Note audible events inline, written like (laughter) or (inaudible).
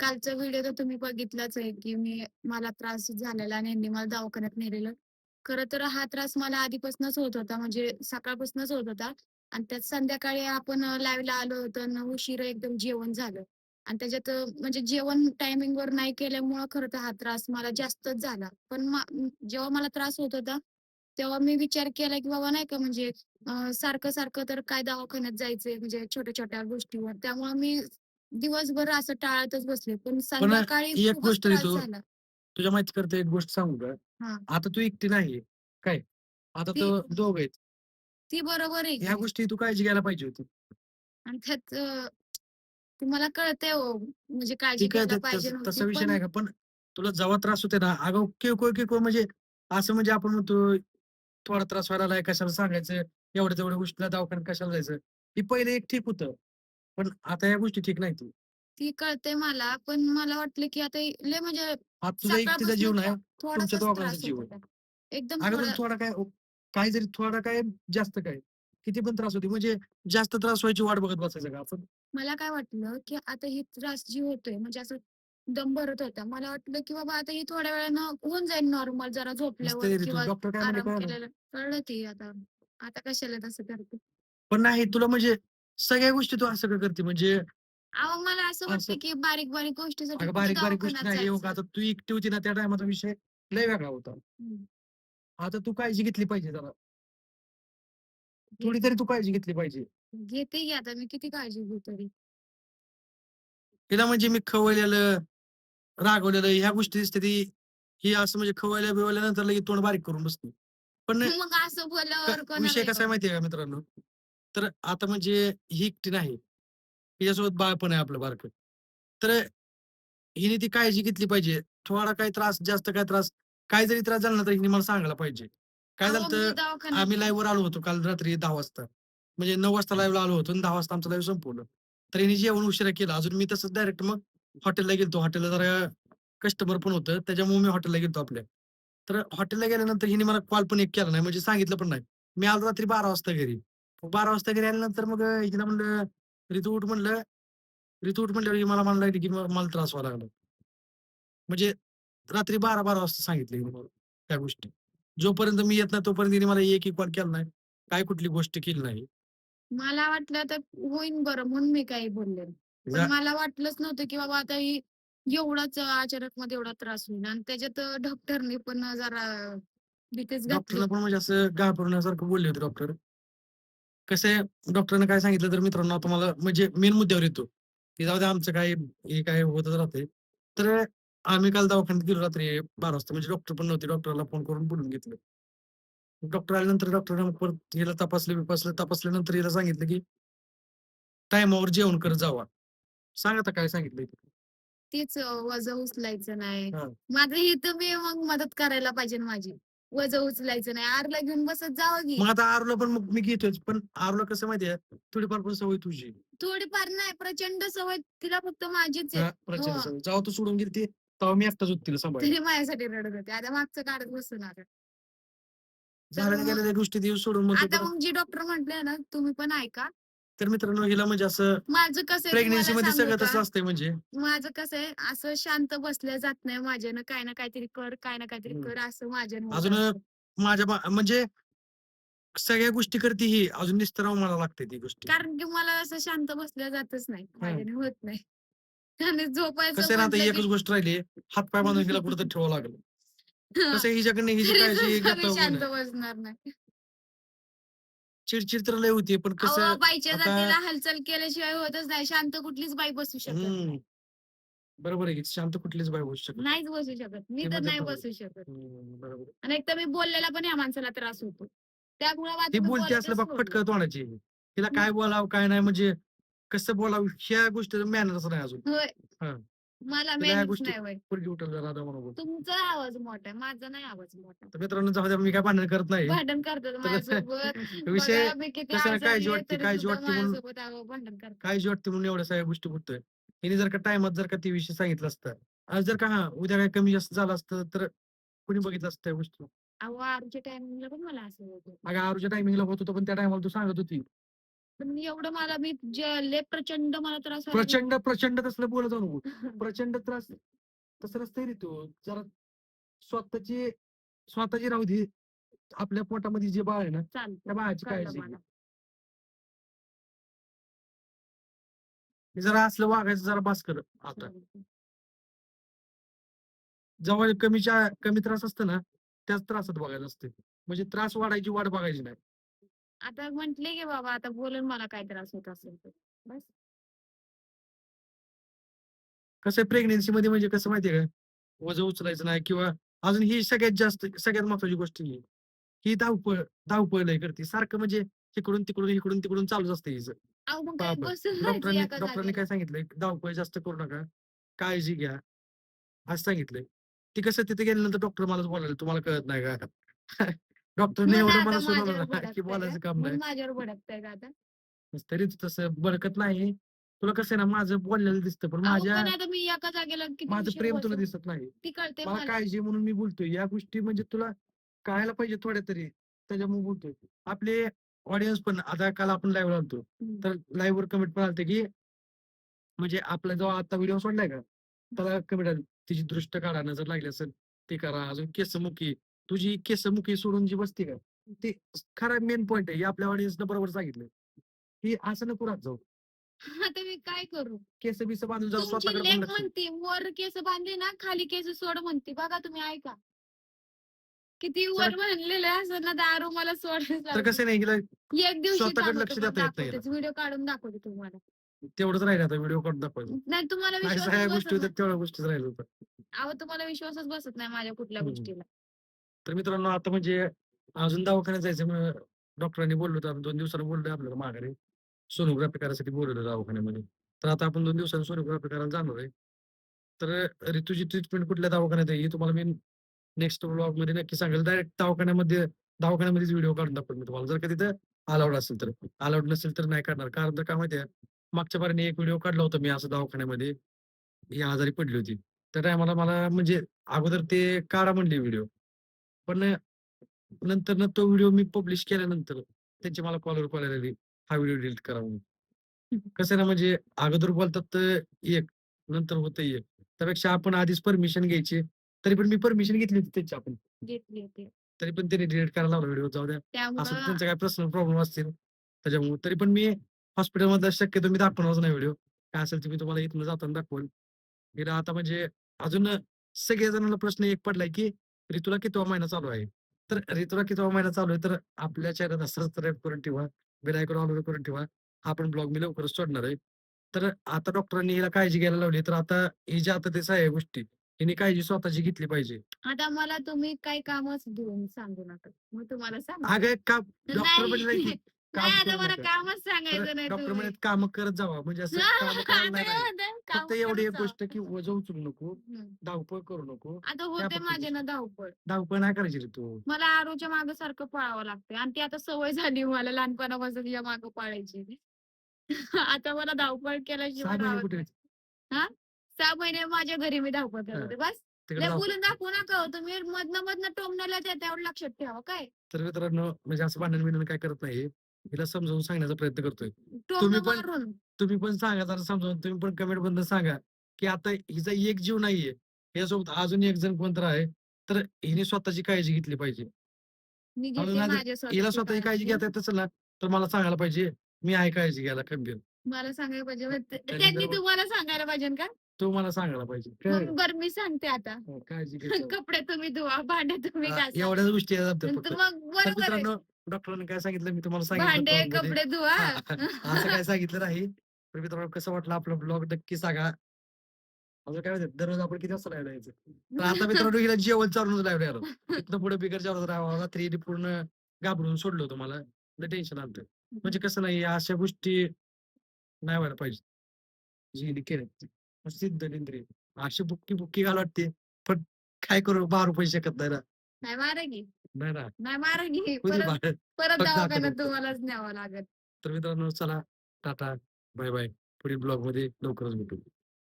कालचा व्हिडिओ तर तुम्ही बघितलाच आहे, की मी मला त्रास झालेला आणि मला दवाखान्यात नेलेलं. खरं तर हा त्रास मला आधीपासूनच होत होता, म्हणजे सकाळपासूनच होत होता आणि त्यात संध्याकाळी आपण लाईव्हला आलो होतो आणि उशिरा एकदम जेवण झालं आणि त्याच्यात म्हणजे जेवण टायमिंगवर नाही केल्यामुळं खरं तर हा त्रास मला जास्तच झाला. पण जेव्हा मला त्रास होत होता, तेव्हा मी विचार केला, की बाबा नाही का म्हणजे सारखं-सारखं तर काय दवाखान्यात जायचंय म्हणजे छोट्या-छोट्या गोष्टीवर. त्यामुळे मी दिवसभर असं टाळतच बसले. पण संध्याकाळी एक खूपच गोष्ट त्रास झाला. तुझ्या माहितीकरता एक गोष्ट सांगू का? हां. आता तू एकटी नाहीये, काय? आता ती तर दोघं आहेत. ती बरोबर आहे ह्या की गोष्टी तू काळजी घ्यायला पाहिजे होती. आणि त्यात अ, तुम्हाला कळतंय हो, म्हणजे काळजी ठीक आहे, घ्यायला ते पाहिजे तसं नव्हती. तसा विषय पण नाही का, पण तुला जेव्हा त्रास होते ना, अगं किरकोळ, किरकोळ म्हणजे असं म्हणजे आपण म्हणतो, थोडा त्रास व्हायला लागलाय कशाला सांगायचं, एवढ्या-तेवढ्या गोष्टीला दवाखान्यात कशाला जायचं. हे पहिले एक ठीक होतं, पण आता ह्या गोष्टी ठीक नाहीत. ती कळतंय मला. पण मला वाटलं की आता लय म्हणजे हा तुझा एकटीचा जीव सकाळपासून नाही, थो तुमच्या थोडासाच दोघांचा त्रास होत आहे. होता. एकदम अगं पण थोडा थोडा काय ओ काही जरी थोडा काय, जास्त काय, किती पण त्रास होते म्हणजे जास्त त्रास व्हायची वाट बघत बसायचं का आपण? मला काय वाटलं, की आता ही त्रास जी होतोय म्हणजे असं दम भरत होता. मला वाटलं, की बाबा आता ही थोड्या वेळानं होऊन जाईल नॉर्मल जरा झोपल्यावर तू किंवा डॉक्टर काय म्हणले आराम कळलं. केलेलं. कळलं ते आता. आता कशाला तसं करते. पण नाही तुला म्हणजे सगळ्या गोष्टी तू असं का करते म्हणजे अहो, मला असं असं वाटतं, की बारीक-बारीक गोष्टीसाठी अगं कुठे बारीक-बारीक गोष्टी दवाखान्यात नाही येऊ का जायचं. आता तू एकटी होती ना त्या टायमाचा विषय लय वेगळा होता. आता तू काळजी घेतली पाहिजे जरा. थोडी तरी तू काळजी घेतली पाहिजे. घेते की आता मी किती काळजी घेऊ तरी. तिला म्हणजे मी खवळलेलं, रागवलेलं ह्या गोष्टी दिसते ती ही असं म्हणजे खवळल्या-बिवळल्यानंतर लगेच तोंड बारीक करून बसते. पण मग असं बोलल्यावर विषय कसा आहे माहिती वाटतं. आहे का मित्रांनो? तर आता म्हणजे ही एकटी नाही. तिच्यासोबत बाळ पण आहे आपलं बारकं. तर हिने ती काळजी घेतली पाहिजे. थोडा काही त्रास, जास्त काही त्रास, काही जरी त्रास झाला ना, तर हिने मला सांगायला पाहिजे. काय झालं होतं, आम्ही दवाखान्यात लाईव्हवर आलो होतो काल रात्री 10:00 वाजता. म्हणजे 9:00 वाजता लाईव्हला आलो होतो आणि 10:00 वाजता आमचं लाईव्ह संपवलं. तर हिने जेवण उशिरा केलं. अजून मी तसंच डायरेक्ट मग हॉटेलला गेलतो. हॉटेलला जरा कस्टमर पण होतं. त्याच्यामुळे मी हॉटेलला गेलतो आपल्या. तर हॉटेलला गेल्यानंतर हिने मला कॉल पण एक केला नाही, म्हणजे सांगितलं पण नाही. मी आलो रात्री 12:00 वाजता घरी. 12:00 वाजता घरी आल्यानंतर मग हिला म्हणलं, "ऋतू उठ" म्हणलं. ऋतू उठ म्हटल्यावर ही मला म्हणायला लागली, की "म मला त्रास व्हायला लागला." म्हणजे रात्री 12:00-12:00 वाजता सांगितलं त्या गोष्टी. जोपर्यंत मी येत नाही तोपर्यंत हिने मला एकही कॉल केला नाही. काय कुठली गोष्ट केली नाही. मला वाटलं तर होईन बरं म्हणून मी काही बोलले नाही. पण जा मला वाटलंच नव्हतं, की बाबा आता ही एवढाच अचानकमध्ये एवढा त्रास होईल आणि त्याच्यात डॉक्टरनी पण जरा भीतीच घातली. डॉक्टरला पण म्हणजे असं घाबरण्यासारखं बोलले होते डॉक्टर. कसं डॉक्टरने काय सांगितलं तर मित्रांनो तुम्हाला म्हणजे मेन मुद्द्यावर येतो, की जाऊ द्या आमचं काय हे काय होतच राहतंय. तर आम्ही काल दवाखान्यात गेलो रात्री 12:00 वाजता म्हणजे डॉक्टर पण नव्हते. डॉक्टरला फोन करून बोलवून घेतलं. डॉक्टर आल्यानंतर डॉक्टरने परत हिला तपासलं-बिपासलं. तपासल्यानंतर हिला सांगितलं, की टाईमावर जेवण करत जावा. सांग आता काय सांगितलंय ते? तीच अ, वजन उचलायचं नाही. हां. माझं हे तुम्ही मग मदत करायला पाहिजे माझी. वजन उचलायचं नाही. आरला घेऊन बसत जावं की. मग आता आरूला पण मग मी घेतोच. पण आरूला कसं माहिती आहे, थोडीफार पण सवय तुझी. थोडीफार नाही प्रचंड सवय तिला फक्त माझीच आहे. हां, हो. प्रचंड सवय. जेव्हा तू सोडून गेली तेव्हा मी एकटाच होतो तिला. तरी माझ्यासाठी रडत होते. आता मागचं काढत बसून आता. गेलेल्या गोष्टी देव सोडून मग आता मग जे डॉक्टर म्हटले ना, तुम्ही पण ऐका. तर मित्रांनो हिला म्हणजे असं माझं कसं आहे तुम्हाला प्रेग्नन्सीमध्ये सांगू सगळं का? तसं असतंय म्हणजे. माझं कसं आहे, असं शांत बसल्या जात नाही माझ्यानं. काय ना काहीतरी कर, काय ना काहीतरी. कर, असं माझ्यानं होत अजून असतं. माझ्या बा म्हणजे सगळ्या गोष्टी करते ही, अजून निस्तराव मला लागते ती गोष्टी. कारण की मला असं शांत बसल्या जातच नाही. माझ्याने होत नाही. आणि झोपायचं कसं आहे ना आता म्हटलं एकच की गोष्ट राहिली हात-पाय बांधून हिला कुठेतरी ठेवावं लागेल. हां, (laughs) कसं हिच्याकडनं हिची काळजी घेता शांत. बसणार नाही. चिड तर लय होती पण कसं अहो, बाईच्या आता जातीला हालचाल केल्याशिवाय होतच नाही. शांत कुठलीच बाई बसू शकत नाही. बरोबर आहे की शांत कुठलीच बाई होऊ शकत नाही. नाहीच बसू शकत. मी ते तर नाही पण बसू शकत. बरोबर. आणि एक तर मी बोललेला पण या माणसाला त्रास होतो. त्यामुळे ती बोलते असलं बघ. फटकं तोंडाची. तिला काय बोलावं काय नाही म्हणजे कसं बोलावं ह्या गोष्टीचा मॅनर्स नाही अजून. मला तिला ह्या मॅनर्स गोष्टी नाही होय. पोरगी उठल जरा म्हणून. तुमचा आवाज मोठा आहे. माझा नाही आवाज मोठा. तर मित्रांनो जाऊ द्या मी काय भांडण करत नाही. भांडण करतात माझ्यासोबत. (laughs) विषय बघा मी किती कसं ना आजारी काळजी आहे वाटते, तरी काळजी सुद्धा वाटते म्हणून माझ्यासोबत भांडण करतात. काळजी वाटते म्हणून एवढ्या सगळ्या गोष्टी होतोय. हिने जर का टाईमात जर का ती विषय सांगितला असता. आज जर का हां, उद्या काय कमी जास्त झालं असतं तर कोणी बघितलं असतं त्या गोष्टी. अहो आमच्या टायमिंगला पण मला असं होत होतं. अगं आरूच्या टायमिंगला होत होतं पण त्या टायमाला तू सांगत होती. पण एवढं मला मी जे लय प्रचंड मला त्रास व्हायला प्रचंड प्रचंड तसलं बोलत जाऊ नको. (laughs) प्रचंड त्रास तसं नसतंय रे तू जरा स्वतःची स्वतःची राहू दे आपल्या पोटामध्ये जे बाळ आहे ना त्या बाळाची कळलं काळजी घे. मला. हे जरा असलं वागायचं जरा बास कर आता. जेव्हा कमीच्या कमी त्रास असतं ना त्याच त्रासात बघायचं असते म्हणजे त्रास वाढायची वाट बघायची नाही आता म्हंटले की बाबा आता बोलून मला काय त्रास होत असेल तर. बस. कसं प्रेग्नेन्सी मध्ये म्हणजे कसं माहितीये का? वजन उचलायचं नाही किंवा अजून ही सगळ्यात जास्त सगळ्यात महत्वाची गोष्ट ही ही धावपळ धावपळ लय करते. सारखं म्हणजे इकडून तिकडून इकडून तिकडून चालूच असते हिचं. अहो मग काय बापरे. बसून राहायचं डॉक्टरांनी एका डॉक्टरांनी. काय सांगितलंय? धावपळ जास्त करू नका. काळजी घ्या. असं सांगितलंय. ती कसं तिथे गेल्यानंतर डॉक्टर मलाच बोलायला तुम्हाला कळत नाही का? डॉक्टरने म्हणून एवढं मला सुनावलं की बोलायचं? काम नाही. म्हणून माझ्यावर भडकताय का आता? तरी तू तसं बडकत नाही. तुला कसं ना माझं बोललेलं दिसतं पण माझ्या पण आता मी एका जागेला किती माझं प्रेम तुला दिसत नाही. ती कळते मला काळजी म्हणून मी बोलतोय. या गोष्टी म्हणजे तुला कळायला पाहिजे थोड्या तरी त्याच्यामुळे बोलतोय. आपले ऑडियन्स पण आता काल आपण लाईव्ह आलतो. हम्म. तर लाईव्ह वर कमेंट पण आलते की म्हणजे आपला जो आता व्हिडिओ सोडलाय का त्याला कमेंट आली तिची दृष्ट काढा नजर लागली असेल ते करा. अजून केसमुखी तुझी केसमुखी सोडून जी बसते का ते खरा मेन पॉइंट आहे हे आपल्या ऑडियन्सनं बरोबर सांगितलं की असं नको राहत जाऊ. आता मी काय करू? केस बिस बांधून जाऊ तुमची स्वतःकडे लेख पण लक्ष दे. म्हणते वर केस बांधले ना खाली केस सोड म्हणते. बघा तुम्ही ऐका. किती वर म्हणलेलं आहे असं ना दारू मला सोड तर कसं नाही एक दिवशी स्वतःकडे लक्ष देता येत नाही व्हिडिओ काढून दाखवते तुम्हाला. तेवढंच राहिलं आता व्हिडिओ काढून दाखवायचं. नाही तुम्हाला नाही विश्वास गोष्टी होत्या तेवढ्या गोष्टीच राहिलं होतं. अहो तुम्हाला विश्वासच बसत नाही माझ्या कुठल्या हम्म. गोष्टीला. तर मित्रांनो आता म्हणजे अजून दवाखान्यात जायचं मग डॉक्टरांनी बोललो होतं. दोन दिवसाला बोललो आपल्याला माघारी. सोनोग्राफी करायसाठी बोलवलं दवाखान्यामध्ये. तर आता आपण दोन दिवसांनी सोनोग्राफी करायला जाणार आहे तर ऋतूची ट्रीटमेंट कुठल्या दवाखान्यात आहे हे तुम्हाला मी नेक्स्ट ब्लॉगमध्ये नक्की सांगेल. डायरेक्ट दवाखान्यामध्ये दवाखान्यामध्येच व्हिडिओ काढून दाखवेल मी तुम्हाला. जर का तिथं अलाउड असेल तर. अलाउड नसेल तर नाही काढणार. कारण तर काय माहितीये मागच्या बारीने एक व्हिडिओ काढला होता मी असं दवाखान्यामध्ये. ही आजारी पडली होती. त्या टायमाला मला म्हणजे अगोदर ते काढा म्हणले व्हिडिओ पण नंतर ना तो व्हिडिओ मी पब्लिश केल्यानंतर त्यांची मला कॉलवर कॉल आली हा व्हिडिओ डिलीट करा म्हणून. कसं ना म्हणजे अगोदर बोलतात तर एक नंतर होतं एक. त्यापेक्षा आपण आधीच परमिशन घ्यायची तरी पण मी परमिशन घेतली होती त्यांची आपण. घेतली होती. तरी पण त्यांनी डिलीट करायला लावला व्हिडिओ जाऊ द्या. असं त्यामुळं त्यांचे काय पर्सनल प्रॉब्लेम असतील त्याच्यामुळे. तरी पण मी हॉस्पिटलमधला शक्यतो मी दाखवणारच नाही व्हिडिओ. काय असेल ते मी तुम्हाला इथनं जाताना दाखवेल इकडं आता म्हणजे अजून सगळ्या जणांना प्रश्न एक पडलाय की ऋतूला कितवा महिना चालू आहे? तर ऋतूला कितवा महिना चालू आहे? तर आपल्या चॅनल सबस्क्राईब करून ठेवा. बेलायकॉन ऑल करून ठेवा. आपण ब्लॉग मी लवकरच सोडणार आहे. तर आता डॉक्टरांनी हिला काळजी घ्यायला लावली. तर आता ही जी आता ते सहाय्य गोष्टी हिने काळजी स्वतःची घेतली पाहिजे. आता मला तुम्ही काही कामच देऊन सांगू नका. मग तुम्हाला सांग अगं का? डॉक्टर की (laughs) काम. कामच सांगायचं नाही डॉक्टर. म्हणत काम करत जावा. म्हणजे असं (laughs) काम करायला नाही फक्त एवढी एक गोष्ट. की वजन उचलू नको. धावपळ करू नको आता होते माझे ना धावपळ धावपळ नाही करायची रे तू मला आरोच्या माग सारखं पळावं लागतंय आणि ती आता सवय झाली मला लहानपणापासून तिच्या माग पळायची आता मला धावपळ केल्याशिवाय नाही. सहा महिने माझ्या घरी मी धावपळ करत हा. होते बस बोलून दाखवू नका हो. तुम्ही मधनं मधनं टोमण्याला एवढं लक्षात ठेवा काय तर मित्रांनो म्हणजे असं भांडण बिंडण काय करत नाही हिला समजावून सांगण्याचा प्रयत्न करतोय. टोमणं पण- तुम्ही पण सांगा जरा समजावून तुम्ही पण कमेंट बंद सांगा की आता हिचा एक जीव नाहीये यासोबत अजून एक जण कोणतर आहे तर हिने स्वतःची काळजी घेतली पाहिजे. हिला स्वतःची काळजी घेता येत असेल ना तर मला सांगायला पाहिजे मी आहे काळजी घ्यायला खंबीर. मला सांगायला पाहिजे (laughs) त्यांनी तुम्हाला सांगायला पाहिजे का? तो मला सांगायला पाहिजे. बरं मी सांगते आता. हो, काळजी. कपडे तुम्ही धुवा भांडे तुम्ही एवढ्याच गोष्टी. मग बरोबर डॉक्टरांनी काय सांगितलं मी तुम्हाला सांगितलं भांडे blog मध्ये. कपडे धुवा. हा, (laughs) असं काय सांगितलं नाही. तर मित्रांनो कसं वाटलं आपलं ब्लॉग नक्की सांगा. अजून काय माहिती दररोज आपण किती वाजता लाईव्ह यायचं तर आता मित्रांनो हिला जेवण चालूनच लाईव्ह यायला इथनं पुढे बिगर जेवण राहावं रात्री हिने पूर्ण घाबरून सोडलं होतं मला. टेन्शन आलं म्हणजे कसं नाही या अशा गोष्टी नाही व्हायला पाहिजे. जी हिने केल्या. सिद्ध निंद्री. अशी बुक्की बुक्की घाल वाटते. पण काय करू बारा रुपये शकत नाही ना. नाही मारा की. नाही मारा की. परत परत दवाखान्यात. तुम्हालाच न्यावं लागत तर मित्रांनो चला टाटा बाय बाय. पुढील ब्लॉगमध्ये लवकरच भेटू.